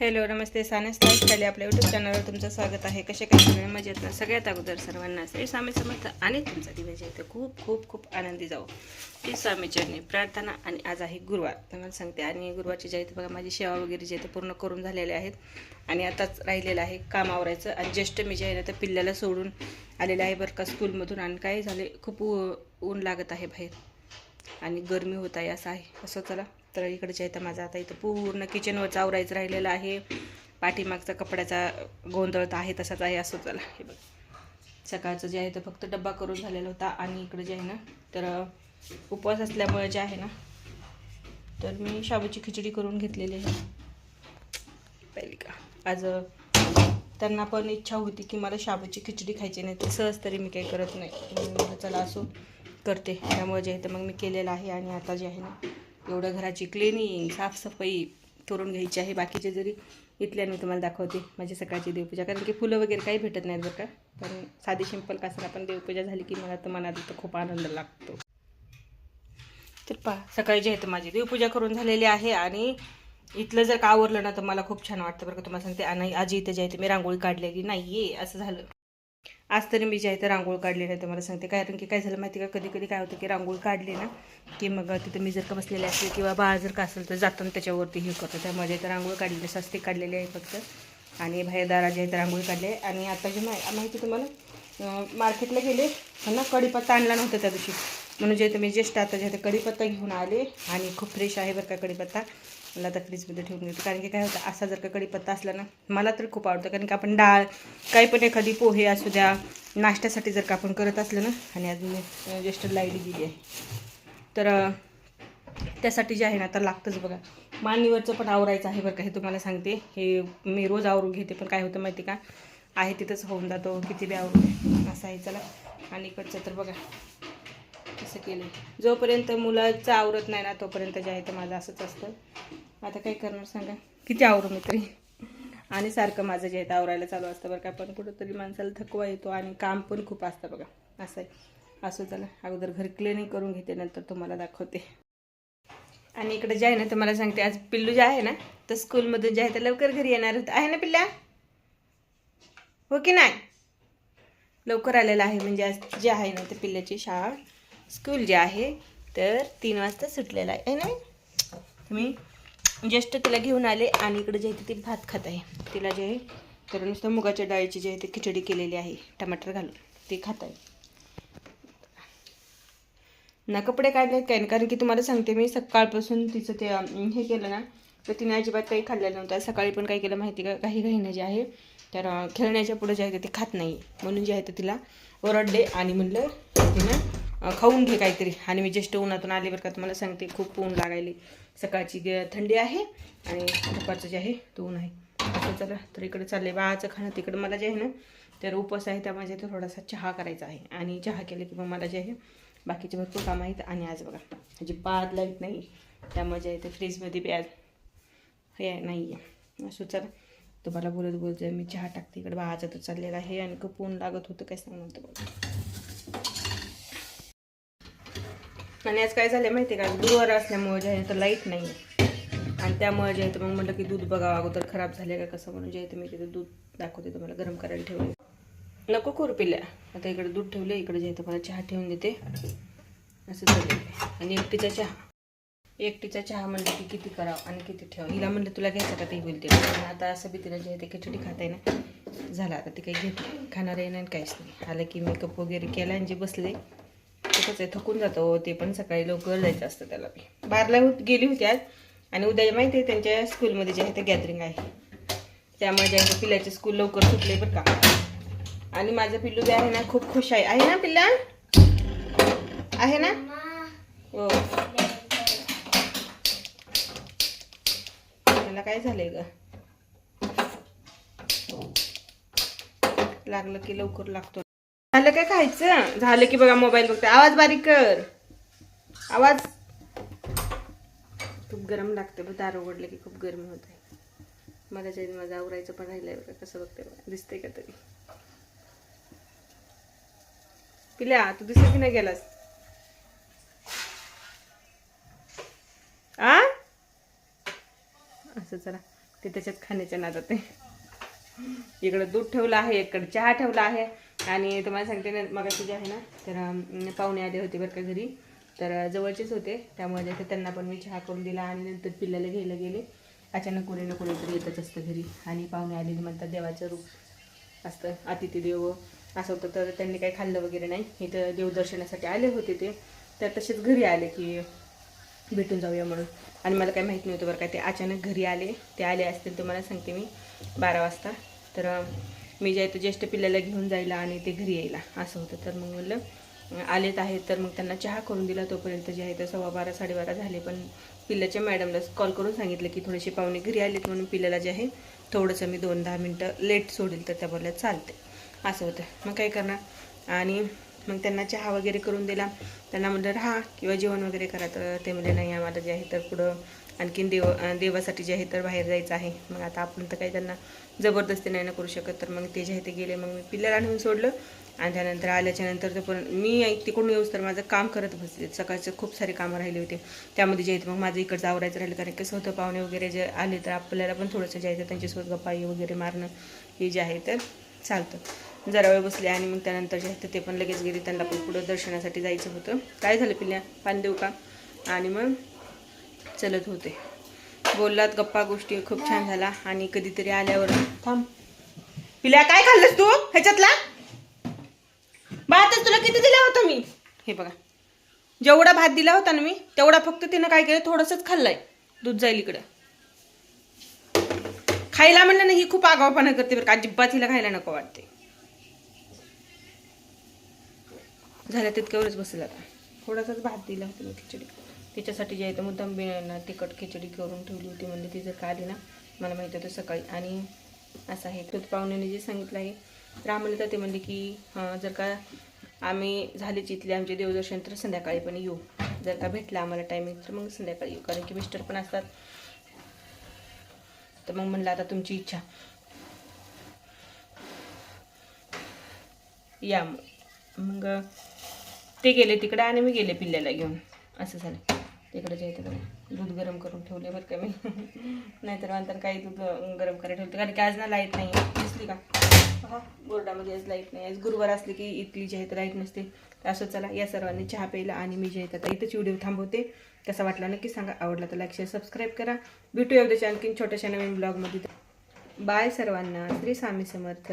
Hello नमस्ते. सानस खाली आपल्या YouTube चॅनलवर तुमचं स्वागत आहे. कसे काय सगळे? मजेत ना? सगळ्यात अगोदर सर्वांना श्री स्वामी समर्थ आणि तुमचा दिवस आहे खूप खूप खूप आनंदी जाऊ. श्री स्वामी चरणी प्रार्थना आणि आज आहे गुरुवार. तुम्हाला सांगते आणि गुरुवारची जे आहे बघा माझी सेवा वगैरे जे आहे ते पूर्ण करून झालेले आहेत. आणि आताच राहिलेलं आहे काम आवरायचं. आणि ज्येष्ठ मी जे आहे ना त्या पिल्ल्याला सोडून आलेलं आहे बरं का स्कूलमधून आणि काय झाले खूप ऊ- ऊन लागत आहे बाहेर. आणि गरमी होत आहे असं आहे. असं चला तर इकडे इथं माझा माझं आता इथं पूर्ण किचनवर आवरायचं राहिलेलं आहे. पाठीमागचा कपड्याचा गोंधळ तर आहे तसाच आहे असं चला. हे बघ. सकाळचं जे आहे तर फक्त डब्बा करून झालेला होता आणि इकडे जे आहे ना तर उपवास असल्यामुळे जे आहे ना तर मी शाबूची खिचडी करून घेतलेली आहे. पहिली का? आज त्यांना पण इच्छा होती की मला शाबूची खिचडी खायची नाही तर सहज तरी मी काही करत नाही. चला असो. करते. त्यामुळे जे आहे तर मग मी केलेलं आहे आणि आता जे आहे ना एवढं घराची क्लिनिंग साफसफाई करून घ्यायची आहे. बाकीचे जरी इथल्या मी तुम्हाला दाखवते माझी सकाळची देवपूजा. कारण की फुलं वगैरे काही भेटत नाहीत बरं का. पण साधी सिंपल कसं आपण देवपूजा झाली की मला तर मनात तर खूप आनंद लागतो. तर पहा सकाळी जे आहे तर माझी देवपूजा करून झालेली आहे आणि इथलं जर का आवरलं ना तर मला खूप छान वाटतं बरं का. तुम्हाला सांगते आणि आजी इथे जे आहे ते मी रांगोळी काढलेली नाही आहे असं झालं. आज तरी मी जे आहे तर रांगोळी काढली नाही तर मला सांगते. कारण की काय झालं माहिती का? कधी कधी काय होतं की रांगोळी काढली ना की मग तिथं मी जर का बसलेले असले किंवा बाळ जर का असेल तर जाताना त्याच्यावरती हे करतो. त्यामध्ये तर रांगोळ रांगोळी काढलेली सस्ते काढलेली आहे फक्त. आणि बाहेर दारा जे रांगोळी काढली आहे. आणि आता जे माहिती तुम्हाला? मार्केटला गेले हो ना कढीपत्ता आणला नव्हता त्या दिवशी. म्हणून जे तुम्ही ते आता जे कढीपत्ता घेऊन आले आणि खूप फ्रेश आहे बरं का कढीपत्ता. मला आता फ्रीजमध्ये ठेवून घेते कारण की काय होतं असा जर का कढीपत्ता असला ना मला तर खूप आवडतं. कारण की आपण डाळ काही पण एखादी पोहे असू द्या नाश्त्यासाठी जर का आपण करत असलं ना आणि अजून ज्येष्ठ लाइट गेली आहे. तर त्यासाठी जे आहे ना तर लागतंच बघा. मांडणीवरचं पण आवरायचं आहे बरं का हे तुम्हाला सांगते. हे मी रोज आवरून घेते पण काय होतं माहिती का? आहे तिथंच होऊन जातो किती बी आवरून असं आहे चला. आणि इकडचं तर बघा. असं केलं जोपर्यंत मुलाचं आवरत नाही ना तोपर्यंत जे आहे ते माझं असंच असतं. आता काय करणार सांगा? किती आवरू मी तरी? आणि सारखं माझं जे आहे ते आवरायला चालू असतं बरं का. पण कुठंतरी माणसाला थकवा येतो आणि काम पण खूप असतं बघा. असं आहे असं चला. अगोदर घर क्लिनिंग करून घेते नंतर तुम्हाला दाखवते. आणि इकडे जे आहे ना तर मला सांगते आज पिल्लू जे आहे ना तर स्कूलमधून जे आहे ते लवकर घरी येणार होतं. आहे ना पिल्ल्या हो की नाही? लवकर आलेलं आहे म्हणजे आज जे आहे ना ते पिल्ल्याची शाळा. स्कूल जे आहे तर तीन वाजता सुटलेला आहे. ना मी जस्ट तिला घेऊन आले आणि इकडे जे आहे ते ती भात खात आहे. तिला जे आहे तर नुसतं मुगाच्या डाळीची जे आहे ते खिचडी केलेली आहे. टमाटर घालून ते खात आहे. ना कपडे काढले काय नाही. कारण की तुम्हाला सांगते मी सकाळपासून तिचं ते हे केलं ना तर तिने अजिबात काही खाल्लेलं नव्हतं. सकाळी पण काय केलं माहिती का? काही घाईनं जे आहे तर खेळण्याच्या पुढं जे आहे ते खात नाही. म्हणून जे आहे ते तिला ओरडले आणि म्हणलं तिनं खाऊन घे काहीतरी. आणि मी ज्येष्ठ उन्हातून आले बरं का तुम्हाला सांगते खूप ऊन लागायली. सकाळची ग- थंडी आहे आणि दुपारचं जे आहे तो ऊन आहे. असं चला तर इकडे चालले बाळाचं खाणं. तिकडं मला जे आहे ना तर उपवास आहे त्यामुळे जे थोडासा चहा करायचा आहे. आणि चहा केलं की मग मला जे आहे बाकीचे भरपूर कामं आहेत. आणि आज बघा अजिबात लाइट नाही. त्यामुळे जे आहे ते फ्रीजमध्ये बी आज हे नाही आहे. असं चला तुम्हाला बोलत बोलत मी चहा टाकते. इकडे बाळाचं तर चाललेलं आहे आणि खूप ऊन लागत होतं काय सांगणार तर बघा. आणि आज काय झालं माहिती आहे का गुरुवार असल्यामुळे जे आहे तर लाइट नाही आणि त्यामुळे जे आहे तर मग म्हटलं की दूध बघावं अगोदर खराब झाले का कसं म्हणून जे आहे तर मी तिथं दूध दाखवते तुम्हाला गरम करायला ठेवले नको करू पिल्या. आता इकडे दूध ठेवले इकडे जे आहे तर मला चहा ठेवून देते. असं झालं आणि एकटीचा चहा. एकटीचा चहा म्हणलं की किती करावं आणि किती ठेवा हिला म्हणलं तुला घ्यायचं का? ते होईल ते आता असं बी तिला जे आहे ते खिचडी खात ना झाला. आता ती काही घेत नाही. खाणार आहे नाही काहीच नाही. आलं की मेकअप वगैरे केला आणि जे बसले तसंच आहे थकून जातो ते पण सकाळी लवकर जायचं असतं त्याला बी. बारला गेली होती आज. आणि उद्या माहिती आहे त्यांच्या स्कूलमध्ये जे आहे ते गॅदरिंग आहे. त्यामुळे ज्यांच्या पिल्याचे स्कूल लवकर सुटले बरं का. आणि माझं पिल्लू बी आहे ना खूप खुश आहे. आहे ना पिल्ला? आहे ना? हो. त्याला काय झालंय ग? लागलं की लवकर लागतो. झालं काय खायचं? झालं की बघा मोबाईल बघते. आवाज बारीक कर. आवाज. खूप गरम लागते बघ दार उघडलं की खूप गरमी होत आहे मला जे माझं आवरायचं पण राहिलंय बघा कसं बघते बघा दिसतंय का तरी. पिल्या तू दिसत की नाही गेलास? आ? असं चला ते त्याच्यात खाण्याच्या नादात आहे. इकडं दूध ठेवलं आहे इकडं चहा ठेवला आहे. आणि तुम्हाला सांगते ना मग जे आहे ना तर पाहुणे आले होते बरं का घरी. तर जवळचेच होते. त्यामुळे ते त्यांना पण मी चहा करून दिला आणि नंतर पिल्लाला घ्यायला गेले. अचानक कोणी ना कोणीतरी येतच असतं घरी. आणि पाहुणे आलेले म्हणतात देवाचं रूप असतं अतिथी देव. असं होतं. तर त्यांनी काही खाल्लं वगैरे नाही. इथं देवदर्शनासाठी आले होते ते. तर तसेच घरी आले की भेटून जाऊया म्हणून. आणि मला काही माहीत नव्हतं बरं का ते अचानक घरी आले. ते आले असतील तुम्हाला सांगते मी. बारा वाजता. तर मी ज्या इथं ज्येष्ठ पिल्ल्याला घेऊन जायला आणि ते घरी यायला. असं होतं. तर मग म्हणलं आलेत आहेत तर मग त्यांना चहा करून दिला तोपर्यंत जे आहे तर सव्वा बारा साडेबारा झाले. पण पिल्ल्याच्या मॅडमला कॉल करून सांगितलं की थोडेसे पाहुणे घरी आलेत म्हणून पिल्ल्याला जे आहे थोडंसं मी दोन दहा मिनटं लेट सोडेल. तर त्या बोलल्या चालते असं होतं. मग काय करणार? आणि मग त्यांना चहा वगैरे करून दिला. त्यांना म्हणलं राहा किंवा जेवण वगैरे करा. तर ते म्हणजे नाही आम्हाला जे आहे तर पुढं आणखीन देव देवासाठी जे आहे तर बाहेर जायचं आहे. मग आता आपण तर काही त्यांना जबरदस्ती नाही ना करू शकत. तर मग ते जे आहे ते गेले. मग मी पिल्ल्याला आणून सोडलं. आणि त्यानंतर आल्याच्यानंतर तर पण मी तिकडून येऊस तर माझं काम करत बसले. सकाळचे खूप सारे कामं राहिले होते. त्यामध्ये जे आहेत मग माझं इकडचं आवरायचं राहिलं. कारण कसं होतं पाहुणे वगैरे जे आले तर आपल्याला पण थोडंसं जे आहे तर त्यांच्यासोबत गप्पाई वगैरे मारणं हे जे आहे तर चालतं. जरा वेळ बसले आणि मग त्यानंतर जे आहे तर ते पण लगेच गेले. त्यांना पण पुढं दर्शनासाठी जायचं होतं. काय झालं पिल्ल्या? पाणी देऊ का? आणि मग चलत होते. बोललात गप्पा गोष्टी खूप छान झाला आणि कधीतरी आल्यावर थांब. पिल्या काय खाल्लंस तू? ह्याच्यातला? भातच तुला किती दिला होता मी? हे बघा. जेवढा भात दिला होता ना मी तेवढा फक्त तिनं काय केलं थोडंसंच खाल्लंय. दूध जाईल इकडं. खायला म्हणलं ना ही खूप आगावपणा करते बरं का. अजिबात हिला खायला नको वाटते. झालं तितक्यावरच बसेल आता. थोडासाच भात दिला होता मी खिचडी तिच्यासाठी जे आहे तर मुद्दाम बिना तिखट खिचडी करून ठेवली होती म्हणजे ती जर का आली ना मला माहिती होतं सकाळी. आणि असं आहे. तर पाहुण्याने जे सांगितलं आहे तर आम्हाला तर ते म्हणले की जर का आम्ही झालीच इथले आमचे देवदर्शन तर संध्याकाळी पण येऊ. जर का भेटला आम्हाला टायमिंग तर मग संध्याकाळी येऊ. कारण की मिस्टर पण असतात. तर मग म्हणलं आता तुमची इच्छा. या. मग मग ते गेले तिकडे आणि मी गेले पिल्ल्याला घेऊन. असं झालं. तिकडे जे आहे ते दूध गरम करून ठेवले बरं का मी. नाहीतर नंतर काही दूध गरम करायला ठेवते. कारण की आज ना लाइट नाही दिसली का? हा बोर्डामध्ये आज लाइट नाही आज गुरुवार असले की इथली जी आहे तर लाइट नसते. तर असं चला या सर्वांनी चहा प्यायला आणि मी जे आहे तर आता इथंच व्हिडिओ थांबवते. कसा वाटला नक्की सांगा. आवडला तर लाईक शेअर सबस्क्राईब करा. भेटू उद्याच्या आणखीन छोट्याशा नवीन ब्लॉगमध्ये बाय सर्वांना. श्री स्वामी समर्थ.